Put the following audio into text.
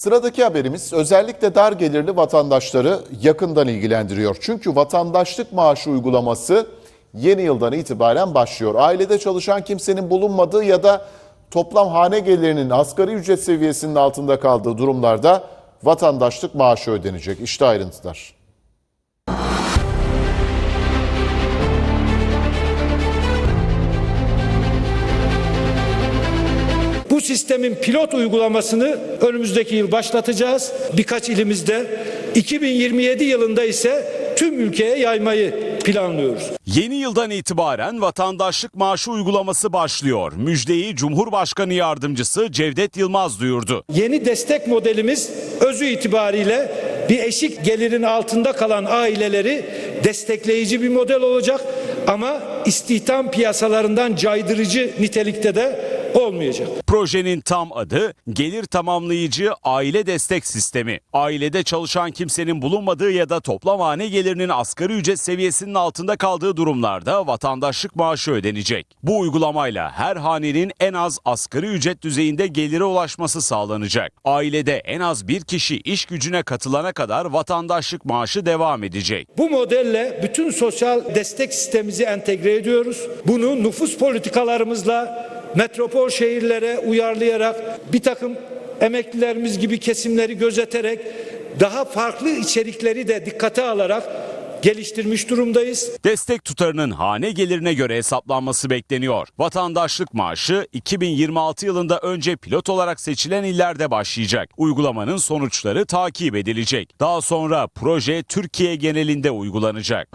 Sıradaki haberimiz özellikle dar gelirli vatandaşları yakından ilgilendiriyor. Çünkü vatandaşlık maaşı uygulaması yeni yıldan itibaren başlıyor. Ailede çalışan kimsenin bulunmadığı ya da toplam hane gelirinin asgari ücret seviyesinin altında kaldığı durumlarda vatandaşlık maaşı ödenecek. İşte ayrıntılar. Sistemin pilot uygulamasını önümüzdeki yıl başlatacağız. Birkaç ilimizde 2027 yılında ise tüm ülkeye yaymayı planlıyoruz. Yeni yıldan itibaren vatandaşlık maaşı uygulaması başlıyor. Müjdeyi Cumhurbaşkanı Yardımcısı Cevdet Yılmaz duyurdu. Yeni destek modelimiz özü itibariyle bir eşik gelirin altında kalan aileleri destekleyici bir model olacak ama istihdam piyasalarından caydırıcı nitelikte de olmayacak. Projenin tam adı Gelir Tamamlayıcı Aile Destek Sistemi. Ailede çalışan kimsenin bulunmadığı ya da toplam hane gelirinin asgari ücret seviyesinin altında kaldığı durumlarda vatandaşlık maaşı ödenecek. Bu uygulamayla her hanenin en az asgari ücret düzeyinde gelire ulaşması sağlanacak. Ailede en az bir kişi iş gücüne katılana kadar vatandaşlık maaşı devam edecek. Bu modelle bütün sosyal destek sistemimizi entegre ediyoruz. Bunu nüfus politikalarımızla metropol şehirlere uyarlayarak bir takım emeklilerimiz gibi kesimleri gözeterek daha farklı içerikleri de dikkate alarak geliştirmiş durumdayız. Destek tutarının hane gelirine göre hesaplanması bekleniyor. Vatandaşlık maaşı 2026 yılında önce pilot olarak seçilen illerde başlayacak. Uygulamanın sonuçları takip edilecek. Daha sonra proje Türkiye genelinde uygulanacak.